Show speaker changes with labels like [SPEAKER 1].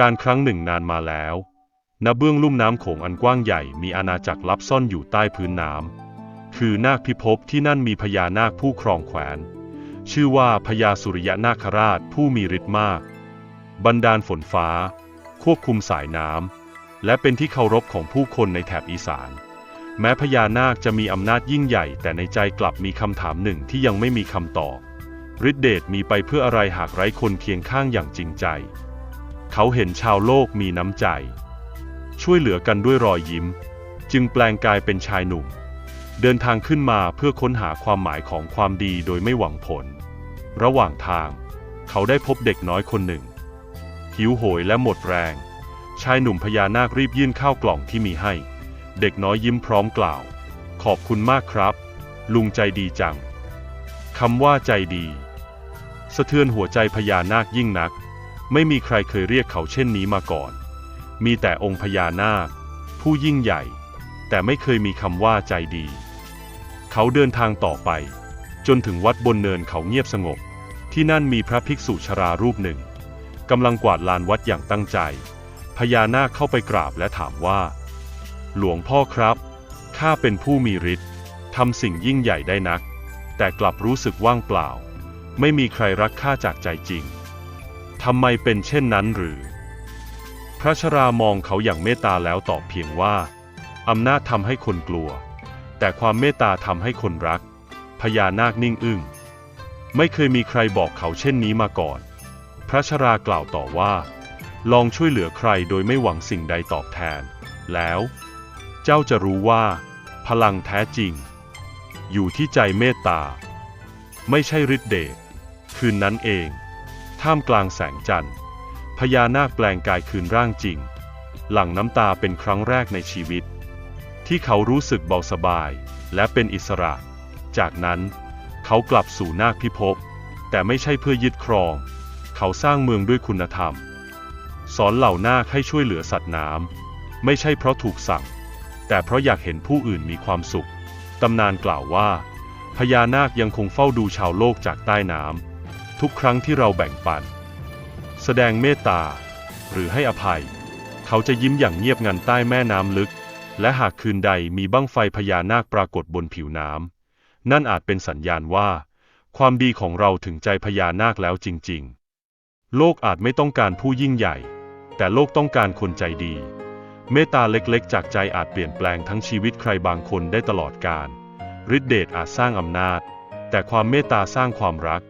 [SPEAKER 1] การครั้งหนึ่งนานมาแล้วณเบื้องลุ่มน้ำโขงอันกว้างใหญ่มีอาณาจักรลับซ่อนอยู่ใต้พื้นน้ำคือนาคพิภพที่นั่นมีพญานาคผู้ครองแขวน ชื่อว่าพญาสุริยนาคราชผู้มีฤทธิ์มาก บันดาลฝนฟ้า ควบคุมสายน้ำและเป็นที่เคารพของผู้คนในแถบอีสาน แม้พญานาคจะมีอำนาจยิ่งใหญ่ แต่ในใจกลับมีคำถามหนึ่งที่ยังไม่มีคำตอบฤทธิเดชมีไปเพื่ออะไรหากไร้คนเคียงข้างอย่างจริงใจ เขาเห็นชาวโลกมีน้ำใจ ช่วยเหลือกันด้วยรอยยิ้ม จึงแปลงกายเป็นชายหนุ่ม เดินทางขึ้นมาเพื่อค้นหาความหมายของความดีโดยไม่หวังผล ระหว่างทาง เขาได้พบเด็กน้อยคนหนึ่ง หิวโหยและหมดแรง ชายหนุ่มพญานาครีบยื่นข้าวกล่องที่มีให้ เด็กน้อยยิ้มพร้อมกล่าว ขอบคุณมากครับ ลุงใจดีจังคำว่าใจดี สะเทือนหัวใจพญานาคยิ่งนัก ไม่มีใครเคยเรียกเขาเช่นนี้มาก่อน มีแต่องค์พญานาค ผู้ยิ่งใหญ่ แต่ไม่เคยมีคำว่าใจดี เขาเดินทางต่อไป จนถึงวัดบนเนินเขาเงียบสงบ ที่นั่นมีพระภิกษุชรารูปหนึ่งกำลังกวาดลานวัดอย่างตั้งใจ พญานาคเข้าไปกราบและถามว่า หลวงพ่อครับข้าเป็นผู้มีฤทธิ์ทำสิ่งยิ่งใหญ่ได้นัก แต่กลับรู้สึกว่างเปล่า ไม่มีใครรักข้าจากใจจริง ทำไมเป็นเช่นนั้นหรือ พระชรามองเขาอย่างเมตตาแล้วตอบเพียงว่า อำนาจทำให้คนกลัว แต่ความเมตตาทำให้คนรัก พญานาคนิ่งอึ้ง ไม่เคยมีใครบอกเขาเช่นนี้มาก่อน พระชรากล่าวต่อว่า ลองช่วยเหลือใครโดยไม่หวังสิ่งใดตอบแทน แล้ว เจ้าจะรู้ว่า พลังแท้จริง อยู่ที่ใจเมตตา ไม่ใช่ฤทธิเดชคืนนั้นเอง ท่ามกลางแสงจันทร์ พญานาคแปลงกายคืนร่างจริง หลั่งน้ำตาเป็นครั้งแรกในชีวิต ที่เขารู้สึกเบาสบายและเป็นอิสระ จากนั้นเขากลับสู่นาคพิภพ แต่ไม่ใช่เพื่อยึดครอง เขาสร้างเมืองด้วยคุณธรรม สอนเหล่านาคให้ช่วยเหลือสัตว์น้ำไม่ใช่เพราะถูกสั่ง แต่เพราะอยากเห็นผู้อื่นมีความสุข ตำนานกล่าวว่า พญานาคยังคงเฝ้าดูชาวโลกจากใต้น้ำ ทุกครั้งที่เราแบ่งปัน แสดงเมตตา หรือให้อภัย เขาจะยิ้มอย่างเงียบงันใต้แม่น้ำลึก และหากคืนใดมีบั้งไฟพญานาคปรากฏบนผิวน้ำนั่นอาจเป็นสัญญาณว่า ความดีของเราถึงใจพญานาคแล้วจริง ๆ โลกอาจไม่ต้องการผู้ยิ่งใหญ่ แต่โลกต้องการคนใจดี เมตตาเล็กๆ จากใจอาจเปลี่ยนแปลงทั้งชีวิตใครบางคนได้ตลอดกาลฤทธิเดชอาจสร้างอำนาจ แต่ความเมตตาสร้างความรัก